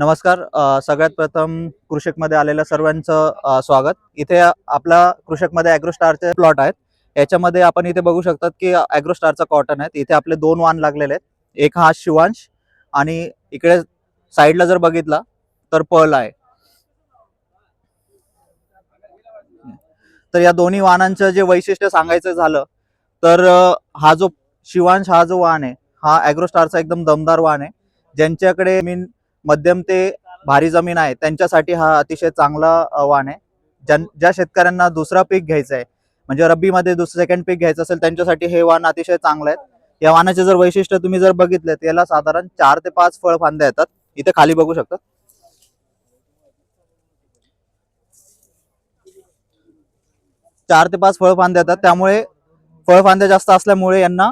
नमस्कार सगळ्यात प्रथम कृषकमध्ये आलेल्या सर्वांचं स्वागत. इथे आपला कृषकमध्ये ॲग्रोस्टारचे प्लॉट आहेत. याच्यामध्ये आपण इथे बघू शकतात की ॲग्रोस्टारचा कॉटन आहेत. इथे आपले दोन वाण लागलेले आहेत. एक हा शिवांश आणि इकडे साईडला जर बघितला तर पळ आहे. तर या दोन्ही वाहनांचं जे वैशिष्ट्य सांगायचं झालं तर हा जो शिवांश हा जो वाहन आहे हा ॲग्रोस्टारचा एकदम दमदार वाहन आहे. ज्यांच्याकडे मीन मध्यम ते भारी जमीन आहे. त्यांच्यासाठी हा अतिशय चांगला आव्हान आहे. ज्या ज्या शेतकऱ्यांना दुसरा पीक घ्यायचं आहे म्हणजे रब्बीमध्ये दुसरं सेकंड पीक घ्यायचं असेल त्यांच्यासाठी हे वाहन अतिशय चांगलं आहे. या वाहनाचे जर वैशिष्ट्य तुम्ही जर बघितले याला साधारण चार ते पाच फळ फांद्या येतात. इथे खाली बघू शकता. चार ते पाच फळ फांद्या येतात. त्यामुळे फळ फांद्या जास्त असल्यामुळे यांना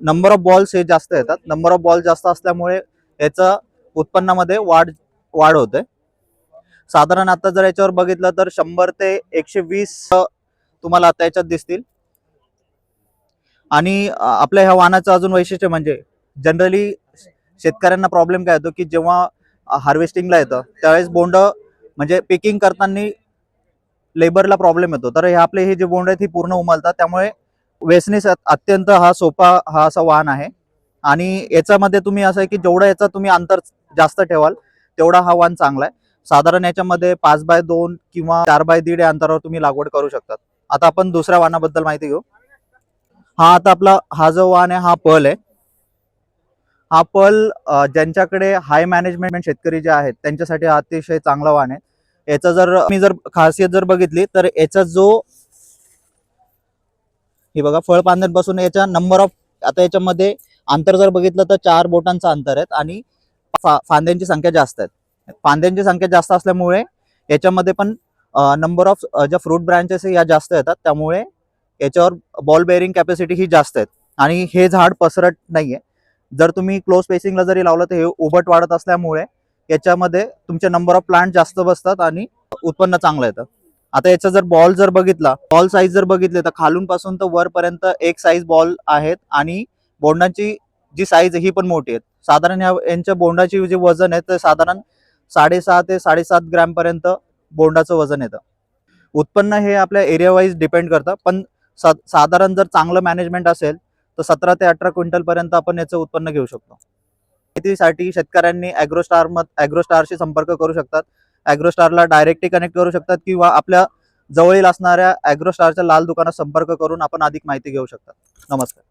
नंबर ऑफ बॉल्स हे जास्त येतात. नंबर ऑफ बॉल जास्त असल्यामुळे याचं उत्पन्नामध्ये वाढ वाढ होते. साधारण आता जर याच्यावर बघितलं तर शंभर ते एकशे वीस तुम्हाला आता याच्यात दिसतील. आणि आपल्या ह्या वाहनाचं अजून वैशिष्ट्य म्हणजे जनरली शेतकऱ्यांना प्रॉब्लेम काय येतो की जेव्हा हार्वेस्टिंगला येतं त्यावेळेस बोंड म्हणजे पिकिंग करताना लेबरला प्रॉब्लेम येतो. तर हे आपले हे जे बोंड आहेत ही पूर्ण उमलतात. त्यामुळे वेसनेस अत्यंत हा सोपा हा असा वाहन आहे. आणि याच्यामध्ये तुम्ही असं आहे की जेवढं याचा तुम्ही अंतर जास्त ठेवाल तेवढा हा वाहन चांगला आहे. साधारण याच्यामध्ये पाच बाय दोन किंवा चार बाय दीड या अंतरावर तुम्ही लागवड करू शकतात. आता आपण दुसऱ्या वाहनाबद्दल माहिती घेऊ. हा आता आपला हा जो वाहन आहे हा पल आहे. हा पल ज्यांच्याकडे हाय मॅनेजमेंट शेतकरी जे आहेत त्यांच्यासाठी हा अतिशय चांगला वाहन आहे. याचा जर मी जर खासियत जर बघितली तर याचा जो हे बघा फळ पांद्यांपासून याच्या नंबर ऑफ आता याच्यामध्ये अंतर जर बघितलं तर चार बोटांचं अंतर आहेत आणि फा- फांद्यांची संख्या जास्त आहेत. फांद्यांची संख्या जास्त असल्यामुळे याच्यामध्ये पण नंबर ऑफ ज्या फ्रूट ब्रँचेस या जास्त येतात त्यामुळे याच्यावर बॉल बेअरिंग कॅपॅसिटी ही जास्त आहेत. आणि हे झाड पसरट नाहीये. जर तुम्ही क्लोज स्पेसिंगला जरी लावलं तर हे उभट वाढत असल्यामुळे याच्यामध्ये तुमचे नंबर ऑफ प्लांट जास्त बसतात आणि उत्पन्न चांगलं येतं. आता याचा जर बॉल जर बघितला बॉल साईज जर बघितले तर खालून पासून तर वरपर्यंत एक साईज बॉल आहेत आणि बोंडांची जी साईज ही पण मोठी आहे साधारण ह्या यांच्या बोंडाची जे वजन आहे ते साधारण साडेसहा ते साडेसात ग्रॅमपर्यंत बोंडाचं वजन येतं. उत्पन्न हे आपल्या एरिया वाईज डिपेंड करतं पण सा साधारण जर चांगलं मॅनेजमेंट असेल तर सतरा ते अठरा क्विंटल पर्यंत आपण याचं उत्पन्न घेऊ शकतो. शेतीसाठी शेतकऱ्यांनी ॲग्रोस्टार मत ॲग्रोस्टारशी संपर्क करू शकतात. ॲग्रोस्टारला डायरेक्टली कनेक्ट करू शकतात किंवा आपल्या जवळील असणाऱ्या ॲग्रोस्टारच्या लाल दुकानात संपर्क करून आपण अधिक माहिती घेऊ शकतात. नमस्कार.